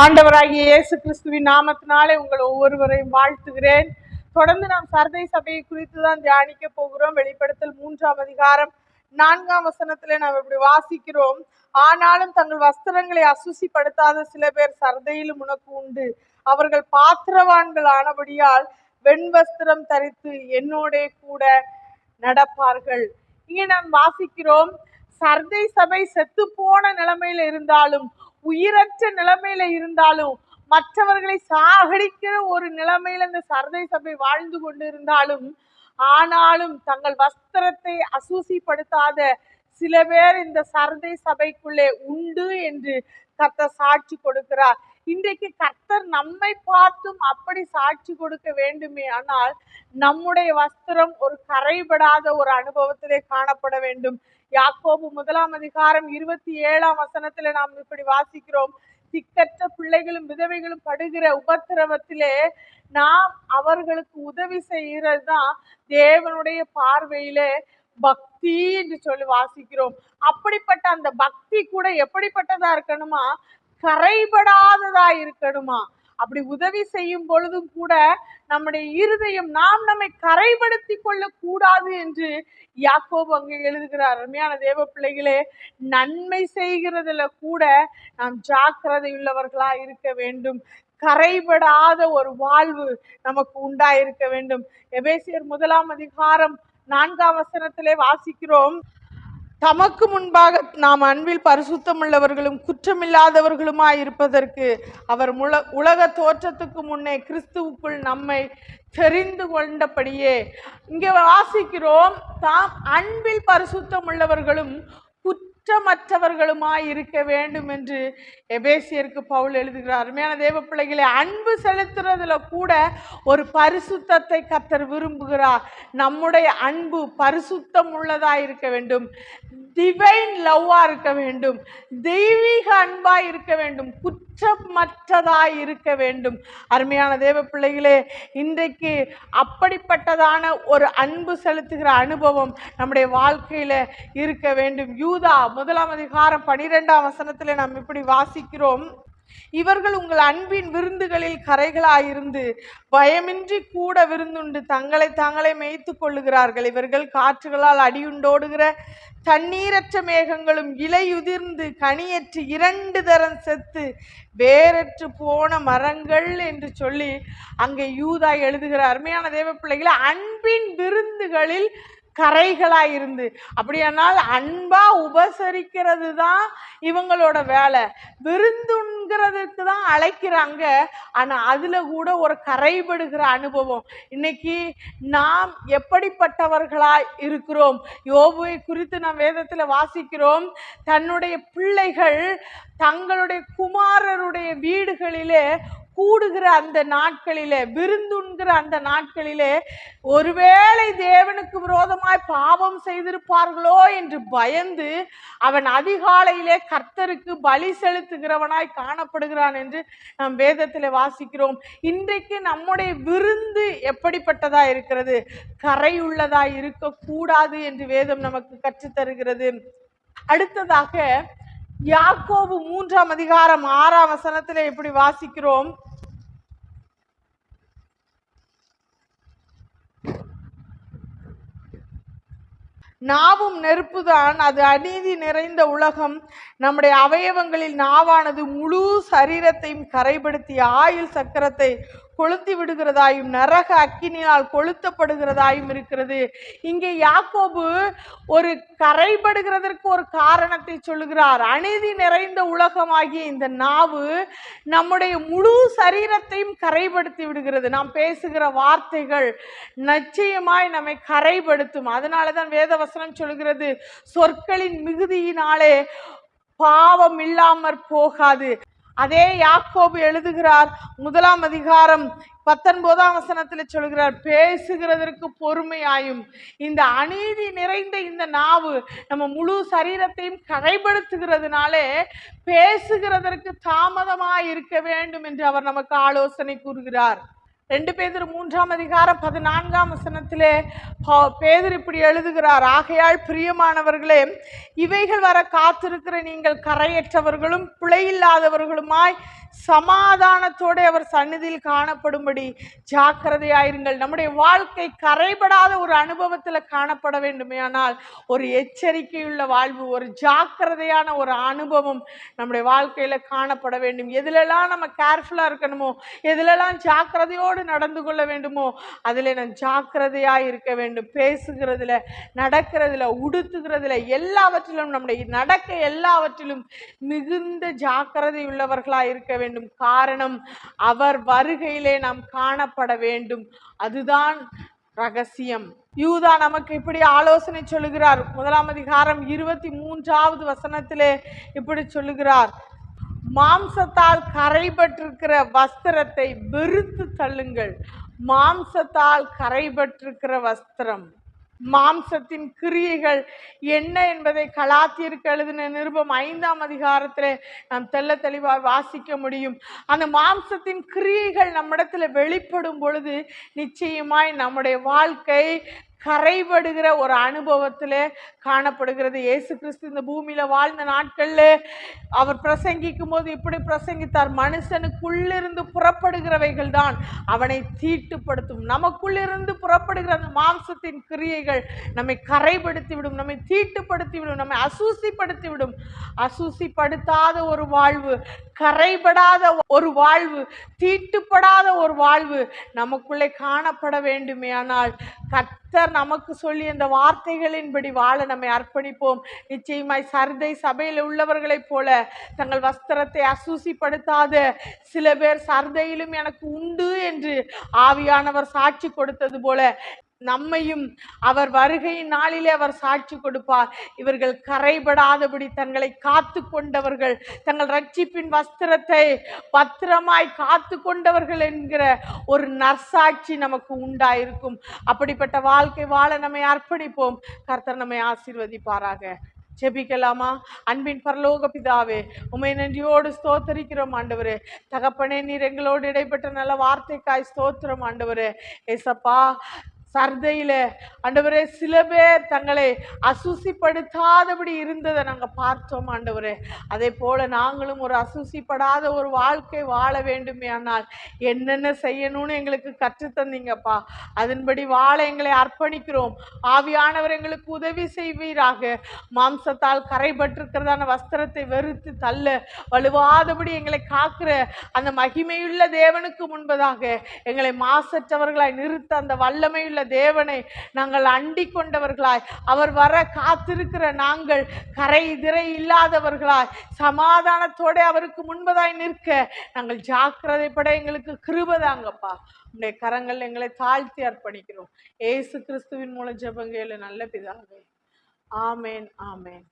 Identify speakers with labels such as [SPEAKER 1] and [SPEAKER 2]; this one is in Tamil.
[SPEAKER 1] ஆண்டவராகிய இயேசு கிறிஸ்துவின் நாமத்தினாலே உங்கள் ஒவ்வொருவரையும் வாழ்த்துகிறேன். தொடர்ந்து நாம் சர்தை சபையை குறித்து தான் தியானிக்க போகிறோம். வெளிப்படுத்தல் மூன்றாம் அதிகாரம் நான்காம் வசனத்துல நாம் இப்படி வாசிக்கிறோம். ஆனாலும் தங்கள் வஸ்திரங்களை அசுசிப்படுத்தாத சில பேர் சர்தையிலும் உனக்கு உண்டு. அவர்கள் பாத்திரவான்கள் ஆனபடியால் வெண் வஸ்திரம் தரித்து என்னோட கூட நடப்பார்கள். இங்கே நாம் வாசிக்கிறோம். சர்தை சபை செத்து போன நிலைமையில இருந்தாலும் உயிரற்ற நிலைமையில இருந்தாலும் மற்றவர்களை சாகடிக்கிற ஒரு நிலைமையில இந்த சரதை சபை வாழ்ந்து கொண்டிருந்தாலும் ஆனாலும் தங்கள் வஸ்திரத்தை அசூசிப்படுத்தாத சில பேர் இந்த சரதை சபைக்குள்ளே உண்டு என்று கத்த சாட்சி கொடுக்கிறார். இன்றைக்கு கர்த்தர் நம்மை பார்த்தும் அப்படி சாட்சி கொடுக்க வேண்டுமே ஆனால் நம்முடைய வஸ்திரம் ஒரு கரைபடாத ஒரு அனுபவத்திலே காணப்பட வேண்டும். யாக்கோபு முதலாம் அதிகாரம் இருபத்தி ஏழாம் வசனத்துல நாம் இப்படி வாசிக்கிறோம். திக்கற்ற பிள்ளைகளும் விதவைகளும் படுகிற உபத்திரவத்திலே நாம் அவர்களுக்கு உதவி செய்கிறது தான் தேவனுடைய பார்வையிலே பக்தி என்று சொல்லி வாசிக்கிறோம். அப்படிப்பட்ட அந்த பக்தி கூட எப்படிப்பட்டதா இருக்கணுமா? கரைபடாததா இருக்கணுமா? அப்படி உதவி செய்யும் பொழுதும் கூட நம்முடைய இருதயம் நாம் நம்மை கரைபடுத்தி கொள்ள கூடாது என்று யாக்கோபு அங்கே எழுதுகிறார். அருமையான தேவ பிள்ளைகளே நன்மை செய்கிறதுல கூட நாம் ஜாக்கிரதை உள்ளவர்களா இருக்க வேண்டும். கரைபடாத ஒரு வாழ்வு நமக்கு உண்டாயிருக்க வேண்டும். எபேசியர் முதலாம் அதிகாரம் நான்காம் வசனத்திலே வாசிக்கிறோம். தமக்கு முன்பாக நாம் அன்பில் பரிசுத்தமுள்ளவர்களும் குற்றமில்லாதவர்களுமாய் இருப்பதற்கு அவர் முல உலக தோற்றத்துக்கு முன்னே கிறிஸ்துவுக்குள் நம்மை தெரிந்து கொண்டபடியே இங்கே வாசிக்கிறோம். தாம் அன்பில் பரிசுத்தமுள்ளவர்களும் குற்றமற்றவர்களுமாய் இருக்க வேண்டும் என்று எபேசியருக்கு பவுல் எழுதுகிறார். அருமையான தேவ பிள்ளைகளை அன்பு செலுத்துறதுல கூட ஒரு பரிசுத்தத்தை கத்தர் விரும்புகிறார். நம்முடைய அன்பு பரிசுத்தம் உள்ளதாக இருக்க வேண்டும். டிவைன் லவ்வாக இருக்க வேண்டும். தெய்வீக அன்பாக இருக்க வேண்டும். குற்ற குற்றமற்றதாய் இருக்க வேண்டும். அருமையான தேவ பிள்ளைகளே இன்றைக்கு அப்படிப்பட்டதான ஒரு அன்பு செலுத்துகிற அனுபவம் நம்முடைய வாழ்க்கையில இருக்க வேண்டும். யூதா முதலாம் அதிகாரம் பனிரெண்டாம் வசனத்தில் நாம் இப்படி வாசிக்கிறோம். இவர்கள் உங்கள் அன்பின் விருந்துகளில் கரைகளாயிருந்து பயமின்றி கூட விருந்துண்டு தங்களை தாங்களே மேய்த்து கொள்ளுகிறார்கள். இவர்கள் காற்றுகளால் அடியுண்டோடுகிற தண்ணீரற்ற மேகங்களும் இலையுதிர்ந்து கனியற்று இரண்டு தரம் செத்து வேறற்று போன மரங்கள் என்று சொல்லி அங்கே யூதா எழுதுகிற அருமையான தேவ பிள்ளைகளை அன்பின் விருந்துகளில் கரைகளாக இருந்து அப்படியானால் அன்பாக உபசரிக்கிறது தான் இவங்களோட வேலை. விருந்துங்கிறதுக்கு தான் அழைக்கிறாங்க. ஆனால் அதில் கூட ஒரு கரைபடுகிற அனுபவம். இன்னைக்கு நாம் எப்படிப்பட்டவர்களாய் இருக்கிறோம்? யோபுவை குறித்து நாம் வேதத்தில் வாசிக்கிறோம். தன்னுடைய பிள்ளைகள் தங்களுடைய குமாரருடைய வீடுகளிலே கூடுகிற அந்த நாட்களிலே விருந்துண்கிற அந்த நாட்களிலே ஒருவேளை தேவனுக்கு விரோதமாய் பாவம் செய்திருப்பார்களோ என்று பயந்து அவன் அதிகாலையிலே கர்த்தருக்கு பலி செலுத்துகிறவனாய் காணப்படுகிறான் என்று நம் வேதத்தில் வாசிக்கிறோம். இன்றைக்கு நம்முடைய விருந்து எப்படிப்பட்டதா இருக்கிறது? கரையுள்ளதா இருக்கக்கூடாது என்று வேதம் நமக்கு கற்றுத்தருகிறது. அடுத்ததாக யாக்கோபு மூன்றாம் அதிகாரம் ஆறாம் வசனத்தில் இப்படி வாசிக்கிறோம். நாவும் நெருப்புதான். அது அநீதி நிறைந்த உலகம். நம்முடைய அவயவங்களில் நாவானது முழு சரீரத்தையும் கரைப்படுத்தி ஆயுள் சக்கரத்தை கொளுத்தி விடுகிறதாயும் நரக அக்கினியால் கொளுத்தப்படுகிறதாயும் இருக்கிறது. இங்கே யாக்கோபு ஒரு கரைபடுகிறதற்கு ஒரு காரணத்தை சொல்லுகிறார். அநீதி நிறைந்த உலகமாகிய இந்த நாவு நம்முடைய முழு சரீரத்தையும் கரைப்படுத்தி விடுகிறது. நாம் பேசுகிற வார்த்தைகள் நிச்சயமாய் நம்மை கரைப்படுத்தும். அதனால தான் வேதவசனம் சொல்கிறது சொற்களின் மிகுதியினாலே பாவம் இல்லாமற் போகாது. அதே யாக்கோபு எழுதுகிறார் முதலாம் அதிகாரம் பத்தொன்பதாம் வசனத்தில் சொல்கிறார் பேசுகிறதற்கு பொறுமையாயும் இந்த அநீதி நிறைந்த இந்த நாவு நம்ம முழு சரீரத்தையும் கரைப்படுத்துகிறதுனாலே பேசுகிறதற்கு தாமதமாக இருக்க வேண்டும் என்று அவர் நமக்கு ஆலோசனை கூறுகிறார். ரெண்டு பேதர் மூன்றாம் அதிகாரம் பதினான்காம் வசனத்திலே பா- இப்படி எழுதுகிறார் ஆகையால் பிரியமானவர்களே இவைகள் வர காத்திருக்கிற நீங்கள் கரையற்றவர்களும் பிழையில்லாதவர்களுமாய் சமாதானத்தோடு அவர் சந்நிதியில் காணப்படும்படி ஜாக்கிரதையாயிருங்கள். நம்முடைய வாழ்க்கை கரைபடாத ஒரு அனுபவத்தில் காணப்பட வேண்டுமேயானால் ஒரு எச்சரிக்கையுள்ள வாழ்வு ஒரு ஜாக்கிரதையான ஒரு அனுபவம் நம்முடைய வாழ்க்கையில் காணப்பட வேண்டும். எதுலெல்லாம் நம்ம கேர்ஃபுல்லாக இருக்கணுமோ எதுலெல்லாம் ஜாக்கிரதையோடு நடந்து கொள்ள வேண்டுமோ அதில் நான் ஜாக்கிரதையாக இருக்க வேண்டும். பேசுகிறதுல நடக்கிறதுல உடுத்துகிறதுல எல்லாவற்றிலும் நம்முடைய நடக்க எல்லாவற்றிலும் மிகுந்த ஜாக்கிரதை உள்ளவர்களாக இருக்க வேண்டும் வேண்டும். காரணம் அவர் வருகையிலே நாம் காணப்பட வேண்டும். அதுதான் ரகசியம். யூதா நமக்கு இப்படி ஆலோசனை சொல்லுகிறார். முதலாம் அதிகாரம் இருபத்தி மூன்றாவது வசனத்திலே இப்படி சொல்லுகிறார். மாம்சத்தால் கரைபட்டிருக்கிற வஸ்திரத்தை வெறுத்து தள்ளுங்கள். மாம்சத்தால் கரைபட்டிருக்கிற வஸ்திரம். மாம்சத்தின் கிரியைகள் என்ன என்பதை கலாத்தியருக்கு எழுதின நிருபம் ஐந்தாம் அதிகாரத்தில் நாம் தெள்ள தெளிவாக வாசிக்க முடியும். அந்த மாம்சத்தின் கிரியைகள் நம்மிடத்தில் வெளிப்படும் பொழுது நிச்சயமாய் நம்முடைய வாழ்க்கை கரைபடுகிற ஒரு அனுபவத்தில் காணப்படுகிறது. இயேசு கிறிஸ்து இந்த பூமியில் வாழ்ந்த நாட்களில் அவர் பிரசங்கிக்கும் போது இப்படி பிரசங்கித்தார். மனுஷனுக்குள்ளிருந்து புறப்படுகிறவைகள் தான் அவனை தீட்டுப்படுத்தும். நமக்குள்ளிருந்து புறப்படுகிற அந்த மாம்சத்தின் கிரியைகள் நம்மை கரைப்படுத்தி விடும் நம்மை தீட்டுப்படுத்தி விடும் நம்மை அசூசிப்படுத்தி விடும் அசூசிப்படுத்தாத ஒரு வாழ்வு கரைபடாத ஒரு வாழ்வு தீட்டுப்படாத ஒரு வாழ்வு நமக்குள்ளே காணப்பட வேண்டுமே. ஆனால் கத்த கர்த்தர் நமக்கு சொல்லி அந்த வார்த்தைகளின்படி வாழ நம்மை அர்ப்பணிப்போம். நிச்சயமாய் சர்தை சபையில் உள்ளவர்களைப் போல தங்கள் வஸ்திரத்தை அசூசிப்படுத்தாத. சில பேர் சர்தையிலும் எனக்கு உண்டு என்று ஆவியானவர் சாட்சி கொடுத்தது போல நம்மையும் அவர் வருகையின் நாளிலே அவர் சாட்சி கொடுப்பார். இவர்கள் கரைபடாதபடி தங்களை காத்து கொண்டவர்கள் தங்கள் ரட்சிப்பின் வஸ்திரத்தை பத்திரமாய் காத்து கொண்டவர்கள் என்கிற ஒரு நற்சாட்சி நமக்கு உண்டாயிருக்கும். அப்படிப்பட்ட வாழ்க்கை வாழ நம்மை அர்ப்பணிப்போம். கர்த்தர் நம்மை ஆசீர்வதிப்பாராக. ஜெபிக்கலாமா? அன்பின் பரலோக பிதாவே உமை நன்றியோடு ஸ்தோத்தரிக்கிறோம் ஆண்டவரே. தகப்பனே நீர் எங்களோடு இடைப்பட்ட நல்ல வார்த்தைக்காய் ஸ்தோத்திரம் ஆண்டவரே. ஏசப்பா சர்தையில். ஆண்டவரே சில பேர் தங்களை அசூசிப்படுத்தாதபடி இருந்ததை நாங்கள் பார்த்தோம் ஆண்டவரே. அதே போல் நாங்களும் ஒரு அசூசிப்படாத ஒரு வாழ்க்கை வாழ வேண்டுமே ஆனால் என்னென்ன செய்யணும்னு எங்களுக்கு கற்றுத்தந்தீங்கப்பா அதன்படி வாழ எங்களை அர்ப்பணிக்கிறோம். ஆவியானவர் எங்களுக்கு உதவி செய்வீராக. மாம்சத்தால் கரைபட்டிருக்கிறதான வஸ்திரத்தை வெறுத்து தள்ள வலுவாதபடி எங்களை காக்கிற அந்த மகிமையுள்ள தேவனுக்கு முன்பதாக எங்களை மாசற்றவர்களாய் நிறுத்த அந்த வல்லமையுள்ள தேவனை நாங்கள் அண்டி கொண்டவர்களாய் அவர் வர காத்திருக்கிற நாங்கள் கரை திரை இல்லாதவர்களாய். சமாதானத்தோட அவருக்கு முன்பதாய் நிற்க. நாங்கள் ஜாக்கிரதைப்பட எங்களுக்கு கிருபதாங்கப்பா உடைய கரங்கள் எங்களை தாழ்த்தி அர்ப்பணிக்கிறோம். ஏசு கிறிஸ்துவின் மூலம் ஜபங்கையில் நல்ல பிதாவே. ஆமேன் ஆமேன்.